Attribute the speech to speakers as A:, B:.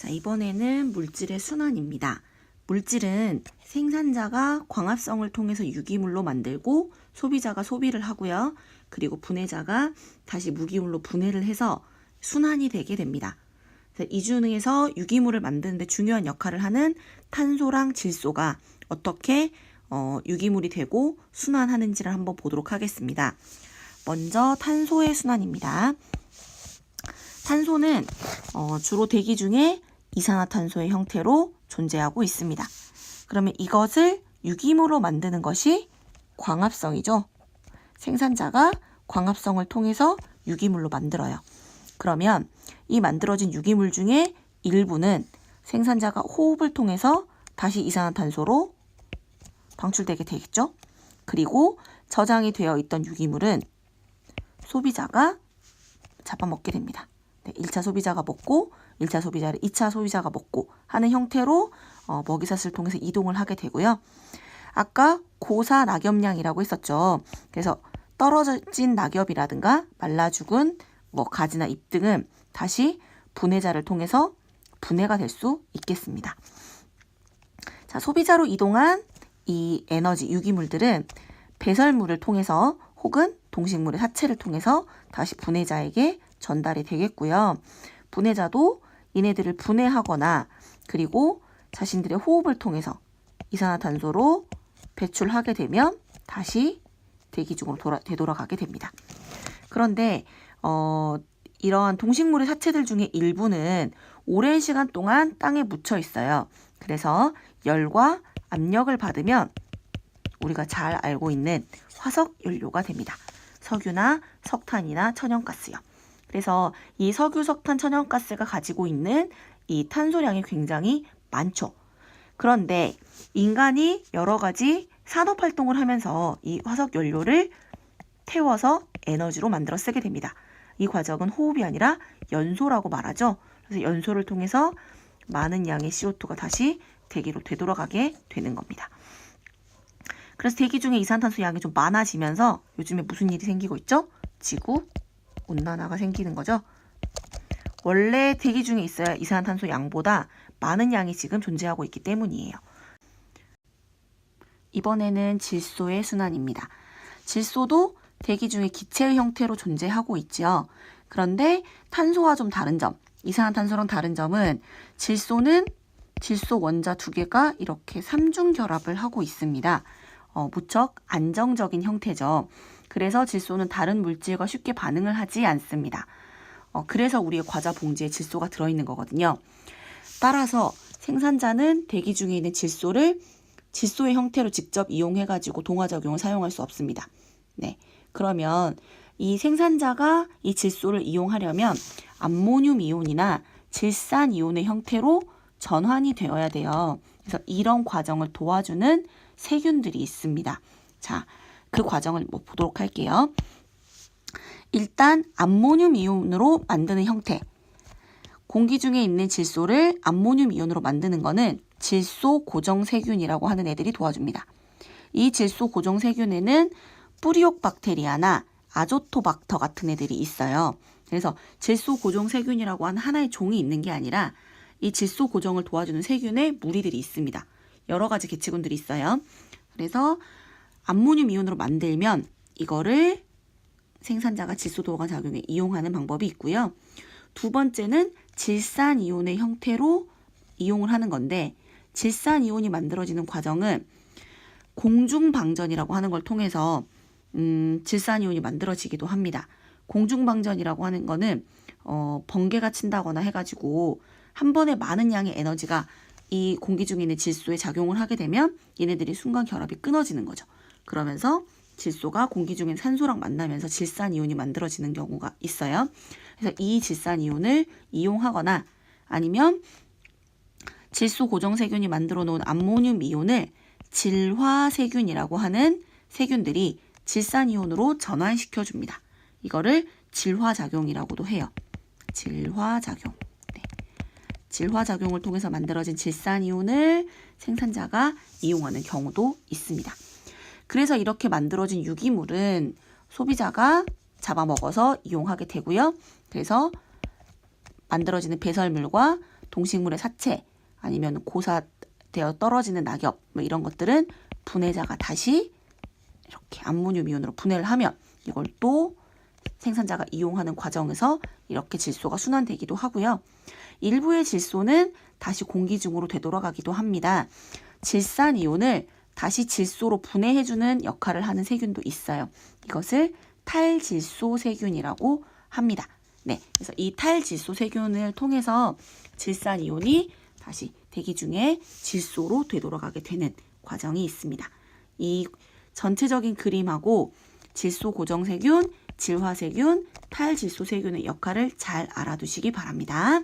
A: 자, 이번에는 물질의 순환입니다. 물질은 생산자가 광합성을 통해서 유기물로 만들고 소비자가 소비를 하고요. 그리고 분해자가 다시 무기물로 분해를 해서 순환이 되게 됩니다. 그래서 이 중에서 유기물을 만드는데 중요한 역할을 하는 탄소랑 질소가 어떻게 어, 유기물이 되고 순환하는지를 한번 보도록 하겠습니다. 먼저 탄소의 순환입니다. 탄소는 어, 주로 대기 중에 이산화탄소의 형태로 존재하고 있습니다. 그러면 이것을 유기물로 만드는 것이 광합성이죠. 생산자가 광합성을 통해서 유기물로 만들어요. 그러면 이 만들어진 유기물 중에 일부는 생산자가 호흡을 통해서 다시 이산화탄소로 방출되게 되겠죠. 그리고 저장이 되어 있던 유기물은 소비자가 잡아먹게 됩니다. 네, 1차 소비자가 먹고 1차 소비자를 2차 소비자가 먹고 하는 형태로 어, 먹이사슬을 통해서 이동을 하게 되고요. 아까 고사 낙엽량이라고 했었죠. 그래서 떨어진 낙엽이라든가 말라 죽은 뭐 가지나 잎 등은 다시 분해자를 통해서 분해가 될 수 있겠습니다. 자, 소비자로 이동한 이 에너지 유기물들은 배설물을 통해서 혹은 동식물의 사체를 통해서 다시 분해자에게 전달이 되겠고요. 분해자도 이네들을 분해하거나 그리고 자신들의 호흡을 통해서 이산화탄소로 배출하게 되면 다시 대기 중으로 돌아, 되돌아가게 됩니다. 그런데 어, 이러한 동식물의 사체들 중에 일부는 오랜 시간 동안 땅에 묻혀 있어요. 그래서 열과 압력을 받으면 우리가 잘 알고 있는 화석 연료가 됩니다. 석유나 석탄이나 천연가스요. 그래서 이 석유, 석탄, 천연가스가 가지고 있는 이 탄소량이 굉장히 많죠. 그런데 인간이 여러 가지 산업 활동을 하면서 이 화석 연료를 태워서 에너지로 만들어 쓰게 됩니다. 이 과정은 호흡이 아니라 연소라고 말하죠. 그래서 연소를 통해서 많은 양의 CO2가 다시 대기로 되돌아가게 되는 겁니다. 그래서 대기 중에 이산탄소 양이 좀 많아지면서 요즘에 무슨 일이 생기고 있죠? 지구 온난화가 생기는 거죠. 원래 대기 중에 있어야 이산탄소 양보다 많은 양이 지금 존재하고 있기 때문이에요. 이번에는 질소의 순환입니다. 질소도 대기 중에 기체의 형태로 존재하고 있지요. 그런데 탄소와 좀 다른 점, 이산화탄소랑 다른 점은 질소는 질소 원자 두 개가 이렇게 삼중 결합을 하고 있습니다. 어, 무척 안정적인 형태죠. 그래서 질소는 다른 물질과 쉽게 반응을 하지 않습니다. 어, 그래서 우리의 과자 봉지에 질소가 들어있는 거거든요. 따라서 생산자는 대기 중에 있는 질소를 질소의 형태로 직접 이용해가지고 동화작용을 사용할 수 없습니다. 네. 그러면 이 생산자가 이 질소를 이용하려면 암모늄 이온이나 질산 이온의 형태로 전환이 되어야 돼요. 그래서 이런 과정을 도와주는 세균들이 있습니다. 자, 그 과정을 뭐 보도록 할게요. 일단 암모늄 이온으로 만드는 형태. 공기 중에 있는 질소를 암모늄 이온으로 만드는 거는 질소 고정 세균이라고 하는 애들이 도와줍니다. 이 질소 고정 세균에는 뿌리옥 박테리아나 아조토박터 같은 애들이 있어요. 그래서 질소 고정 세균이라고 하는 하나의 종이 있는 게 아니라 이 질소 고정을 도와주는 세균의 무리들이 있습니다. 여러 가지 개체군들이 있어요. 그래서 암모늄 이온으로 만들면 이거를 생산자가 질소 도가 작용에 이용하는 방법이 있고요. 두 번째는 질산 이온의 형태로 이용을 하는 건데 질산 이온이 만들어지는 과정은 공중 방전이라고 하는 걸 통해서 음, 질산 이온이 만들어지기도 합니다. 공중 방전이라고 하는 거는 어, 번개가 친다거나 해가지고 한 번에 많은 양의 에너지가 이 공기 중에 있는 질소에 작용을 하게 되면 얘네들이 순간 결합이 끊어지는 거죠. 그러면서 질소가 공기 중에 산소랑 만나면서 질산 이온이 만들어지는 경우가 있어요. 그래서 이 질산 이온을 이용하거나 아니면 질소 고정 세균이 만들어 놓은 암모늄 이온을 질화 세균이라고 하는 세균들이 질산 이온으로 전환시켜 줍니다. 이거를 질화 작용이라고도 해요. 질화 작용. 네. 질화 작용을 통해서 만들어진 질산 이온을 생산자가 이용하는 경우도 있습니다. 그래서 이렇게 만들어진 유기물은 소비자가 잡아먹어서 이용하게 되고요. 그래서 만들어지는 배설물과 동식물의 사체 아니면 고사되어 떨어지는 낙엽 뭐 이런 것들은 분해자가 다시 이렇게 암모늄 이온으로 분해를 하면 이걸 또 생산자가 이용하는 과정에서 이렇게 질소가 순환되기도 하고요. 일부의 질소는 다시 공기 중으로 되돌아가기도 합니다. 질산 이온을 다시 질소로 분해해주는 역할을 하는 세균도 있어요. 이것을 탈질소 세균이라고 합니다. 네, 그래서 이 탈질소 세균을 통해서 질산 이온이 다시 대기 중에 질소로 되돌아가게 되는 과정이 있습니다. 이 전체적인 그림하고 질소 고정 세균, 질화 세균, 탈질소 세균의 역할을 잘 알아두시기 바랍니다.